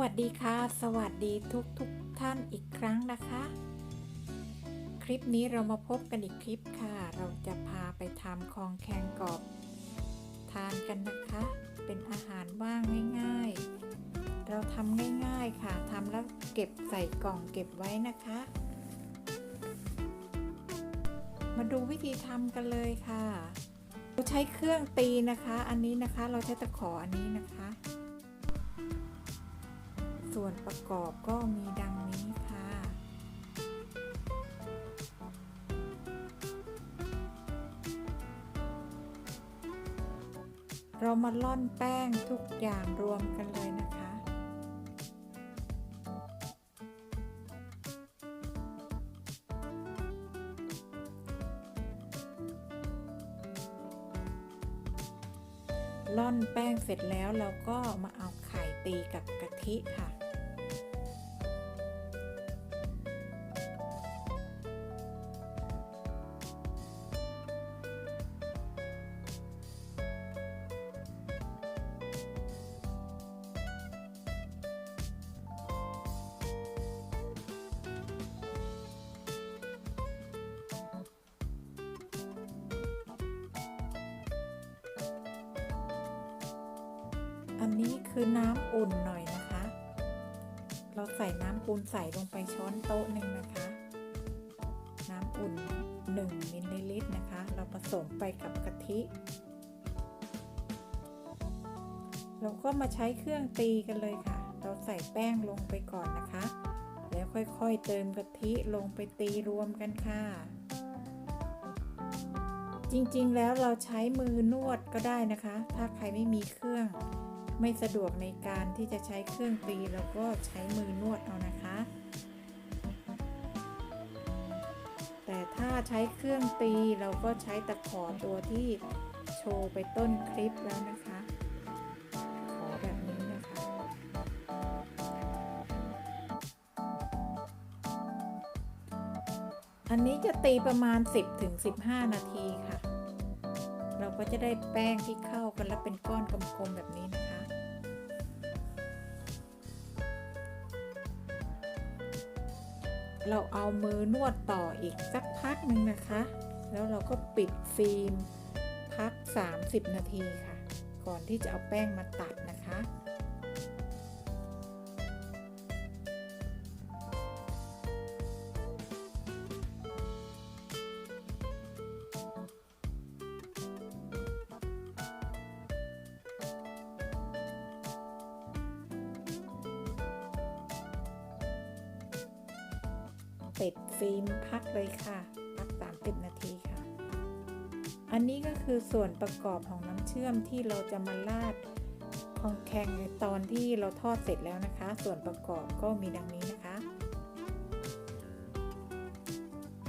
วัสดีค่ะ สวัสดีทุกทุกๆท่านอีกครั้งนะคะ คลิปนี้เรามาพบกันอีกคลิปค่ะ เราจะพาไปทำคองแคงกรอบ ทานกันนะคะ เป็นอาหารว่างง่ายๆ เราทำง่ายๆค่ะทำแล้วเก็บใส่กล่องเก็บไว้นะคะ มาดูวิธีทำกันเลยค่ะ เราใช้เครื่องตีนะคะ อันนี้นะคะเราใช้ตะขออันนี้นะคะ ส่วนประกอบก็มีดังนี้ค่ะ เรามาล่อนแป้งทุกอย่างรวมกันเลยนะคะ ล่อนแป้งเสร็จแล้วเราก็มาเอาไข่ตีกับกะทิค่ะ อันนี้คือน้ำอุ่นหน่อยนะคะ เราใส่น้ำปูนใส่ลงไปช้อนโต๊ะหนึ่งนะคะ น้ำอุ่น 1มิลลิลิตรนะคะ เราผสมไปกับกะทิ เราก็มาใช้เครื่องตีกันเลยค่ะ เราใส่แป้งลงไปก่อนนะคะ แล้วค่อยๆเติมกะทิลงไปตีรวมกันค่ะ จริงๆแล้วเราใช้มือนวดก็ได้นะคะ ถ้าใครไม่มีเครื่อง ไม่สะดวกในการที่จะใช้เครื่องตีเราก็ใช้มือนวดเอานะคะ แต่ถ้าใช้เครื่องตีเราก็ใช้ตะขอตัวที่โชว์ไปต้นคลิปแล้วนะคะขอแบบนี้นะคะ อันนี้จะตีประมาณ 10-15 นาทีค่ะ เราก็จะได้แป้งที่เข้ากันแล้วเป็นก้อนกลมๆแบบนี้นะคะ เราเอามือนวดต่ออีกสักพักหนึ่งนะคะ แล้วเราก็ปิดฟิล์มพัก 30 นาทีค่ะ ก่อนที่จะเอาแป้งมาตัดนะคะ ปิดฟิล์มพักเลยค่ะ พัก 30 นาทีค่ะ อันนี้ก็คือส่วนประกอบของน้ำเชื่อมที่เราจะมาราดคองแข็งในตอนที่เราทอดเสร็จแล้วนะคะ ส่วนประกอบก็มีดังนี้นะคะ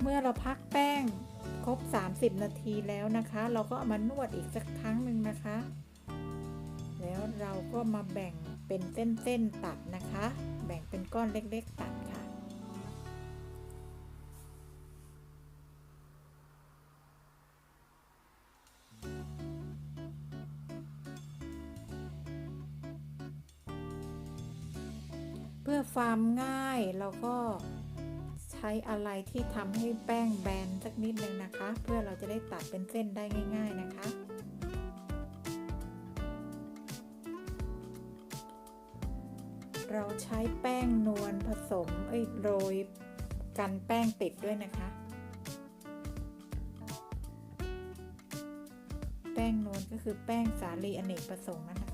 เมื่อเราพักแป้งครบ 30 นาทีแล้วนะคะ เราก็ามานวดอีกสักครั้งหนึ่งนะคะ แล้วเราก็มาแบ่งเป็นเส้นๆตัดนะคะ แบ่งเป็นก้อนเล็กๆตัด ความง่ายเราก็ใช้อะไรที่ทำให้แป้งแบนสักนิดนึงนะคะ เพื่อเราจะได้ตัดเป็นเส้นได้ง่าย ๆนะคะเราใช้แป้งนวลผสมเอ้ยโรยกันแป้งติดด้วยนะคะ แป้งนวลก็คือแป้งสาลีอเนกประสงค์นั่นนะ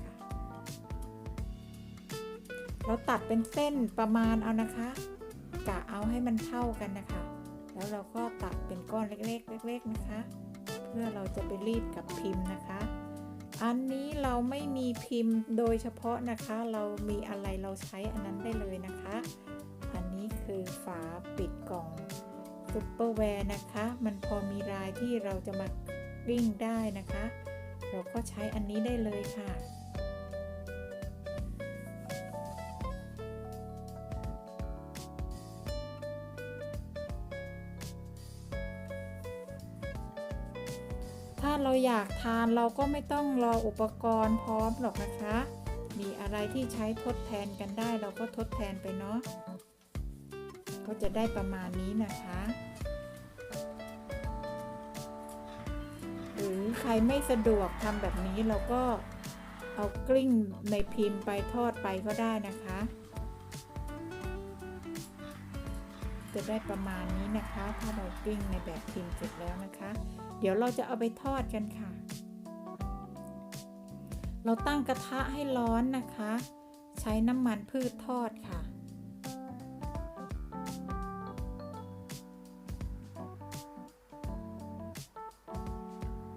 คะ เราตัดเป็นเส้นประมาณเอานะคะกะเอาให้มันเท่ากันนะคะ แล้วเราก็ตัดเป็นก้อนเล็กๆเล็กๆนะคะ เพื่อเราจะไปรีดกับพิมพ์นะคะ อันนี้เราไม่มีพิมพ์โดยเฉพาะนะคะ เรามีอะไรเราใช้อันนั้นได้เลยนะคะ อันนี้คือฝาปิดกล่องซุปเปอร์แวร์นะคะ มันพอมีลายที่เราจะมากลิ้งได้นะคะ เราก็ใช้อันนี้ได้เลยค่ะ อยากทานเราก็ไม่ต้องรออุปกรณ์พร้อมหรอกนะคะ มีอะไรที่ใช้ทดแทนกันได้เราก็ทดแทนไปเนาะ ก็จะได้ประมาณนี้นะคะ หรือใครไม่สะดวกทำแบบนี้เราก็เอากลิ้งในพิมพ์ไปทอดไปก็ได้นะคะ จะได้ประมาณนี้นะคะ ถ้าเรากลิ้งในแบบพิมพ์เสร็จแล้วนะคะ เดี๋ยวเราจะเอาไปทอดกันค่ะ เราตั้งกระทะให้ร้อนนะคะ ใช้น้ำมันพืชทอดค่ะ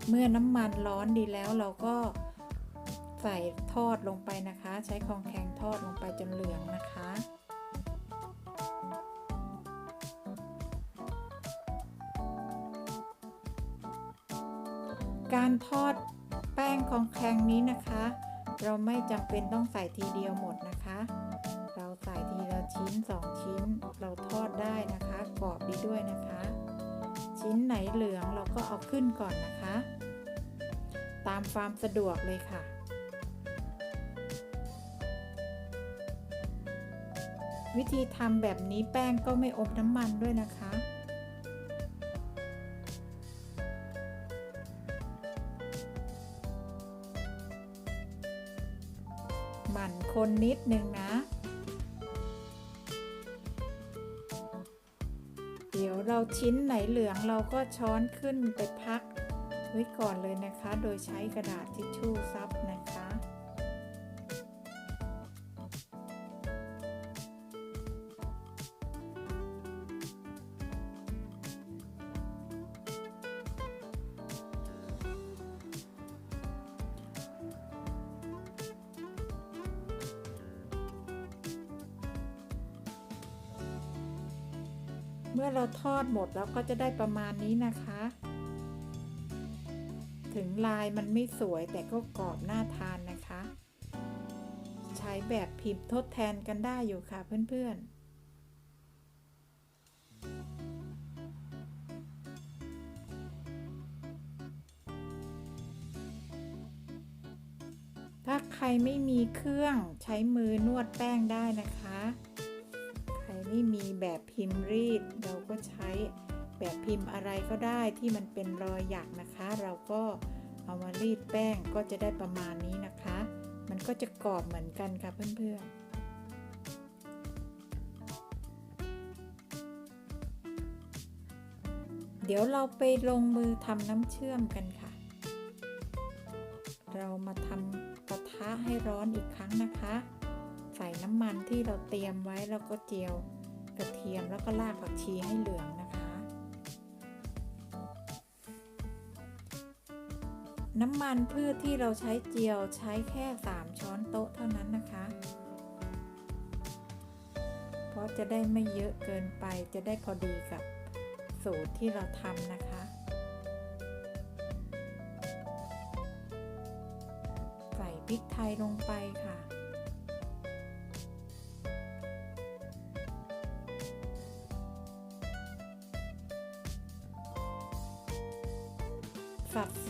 เมื่อน้ำมันร้อนดีแล้วเราก็ใส่ทอดลงไปนะคะ ใช้ของแข็งทอดลงไปจนเหลืองนะคะ ทอดแป้งของแข็งนี้นะคะ เราไม่จำเป็นต้องใส่ทีเดียวหมดนะคะ เราใส่ทีละชิ้นสองชิ้น เราทอดได้นะคะกรอบดีด้วยนะคะ ชิ้นไหนเหลืองเราก็เอาขึ้นก่อนนะคะ ตามความสะดวกเลยค่ะวิธีทำแบบนี้แป้งก็ไม่อมน้ำมันด้วยนะคะ นนิดนึงนะ เดี๋ยวเราชิ้นไหนเหลืองเราก็ช้อนขึ้นไปพัก ไว้ก่อนเลยนะคะ โดยใช้กระดาษทิชชู่ซับนะคะ เมื่อเราทอดหมดแล้วก็จะได้ประมาณนี้นะคะ ถึงลายมันไม่สวยแต่ก็กรอบน่าทานนะคะ ใช้แบบพิมพ์ทดแทนกันได้อยู่ค่ะเพื่อนๆถ้าใครไม่มีเครื่องใช้มือนวดแป้งได้นะคะ ใครไม่มีแบบพิมพ์รีด เราก็ใช้แบบพิมพ์อะไรก็ได้ที่มันเป็นรอยหยักนะคะ เราก็เอามารีดแป้งก็จะได้ประมาณนี้นะคะ มันก็จะกรอบเหมือนกันค่ะเพื่อนๆเดี๋ยวเราไปลงมือทำน้ำเชื่อมกันค่ะ เรามาทำกระทะให้ร้อนอีกครั้งนะคะ ใส่น้ำมันที่เราเตรียมไว้แล้วก็เจียว กระเทียมแล้วก็รากผักชีให้เหลืองนะคะ น้ำมันพืชที่เราใช้เจียวใช้แค่ 3 ช้อนโต๊ะเท่านั้นนะคะ เพราะจะได้ไม่เยอะเกินไปจะได้พอดีกับสูตรที่เราทำนะคะใส่พริกไทยลงไปค่ะ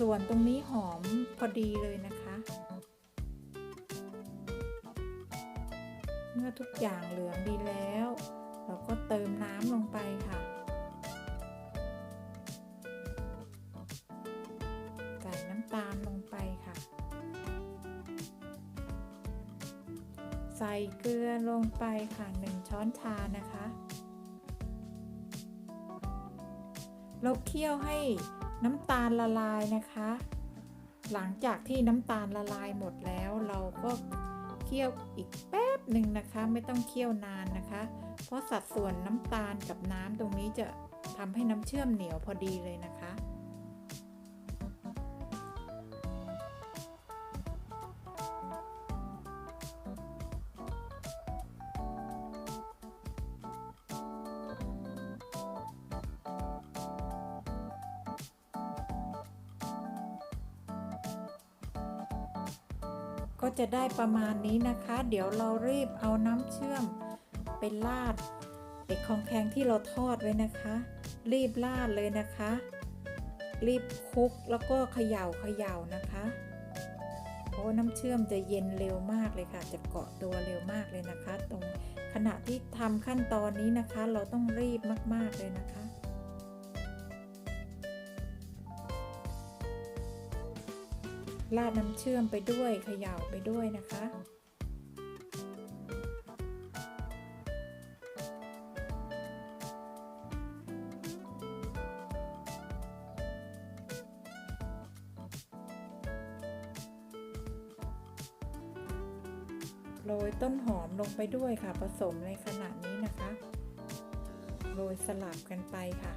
ส่วนตรงนี้หอมพอดีเลยนะคะ เมื่อทุกอย่างเหลืองดีแล้ว เราก็เติมน้ำลงไปค่ะ ใส่น้ำตาลลงไปค่ะ ใส่เกลือลงไปค่ะหนึ่งช้อนชานะคะ เราเคี่ยวให้ น้ำตาลละลายนะคะ หลังจากที่น้ำตาลละลายหมดแล้ว เราก็เคี่ยวอีกแป๊บหนึ่งนะคะ ไม่ต้องเคี่ยวนานนะคะ เพราะสัดส่วนน้ำตาลกับน้ำตรงนี้จะทำให้น้ำเชื่อมเหนียวพอดีเลยนะคะ ก็จะได้ประมาณนี้นะคะ เดี๋ยวเรารีบเอาน้ำเชื่อมไปราดไอ้ของแข็งที่เราทอดไว้นะคะ รีบราดเลยนะคะ รีบคลุกแล้วก็เขย่าเขย่านะคะเพราะน้ำเชื่อมจะเย็นเร็วมากเลยค่ะ จะเกาะตัวเร็วมากเลยนะคะ ตรงขณะที่ทำขั้นตอนนี้นะคะ เราต้องรีบมากๆเลยนะคะ ราดน้ำเชื่อมไปด้วยเขย่าไปด้วยนะคะ โรยต้นหอมลงไปด้วยค่ะ ผสมในขณะนี้นะคะ โรยสลับกันไปค่ะ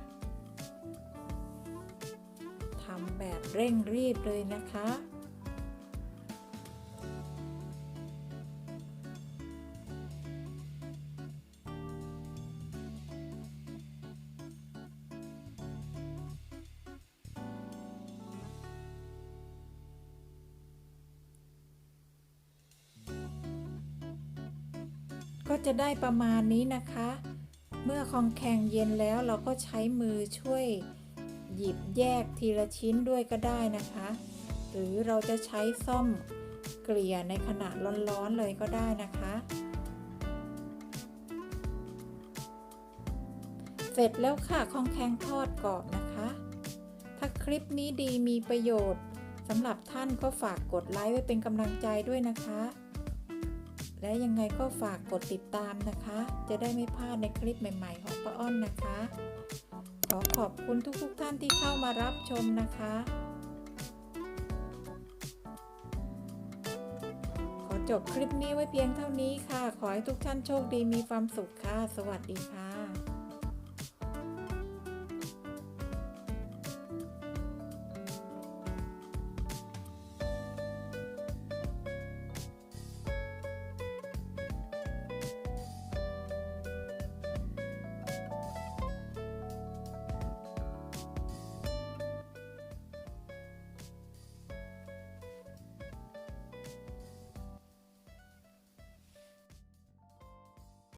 ทำแบบเร่งรีบเลยนะคะ จะได้ประมาณนี้นะคะ เมื่อคองแข็งเย็นแล้วเราก็ใช้มือช่วยหยิบแยกทีละชิ้นด้วยก็ได้นะคะ หรือเราจะใช้ซ่อมเกลี่ยในขณะร้อนๆเลยก็ได้นะคะ เสร็จแล้วค่ะคองแข็งทอดกรอบนะคะ ถ้าคลิปนี้ดีมีประโยชน์สำหรับท่านก็ฝากกดไลค์ไว้เป็นกำลังใจด้วยนะคะ และยังไงก็ฝากกดติดตามนะคะ จะได้ไม่พลาดในคลิปใหม่ ๆ ของป้าอ้อนนะคะ ขอขอบคุณทุกๆท่านที่เข้ามารับชมนะคะ ขอจบคลิปนี้ไว้เพียงเท่านี้ค่ะ ขอให้ทุกท่านโชคดีมีความสุขค่ะ สวัสดีค่ะ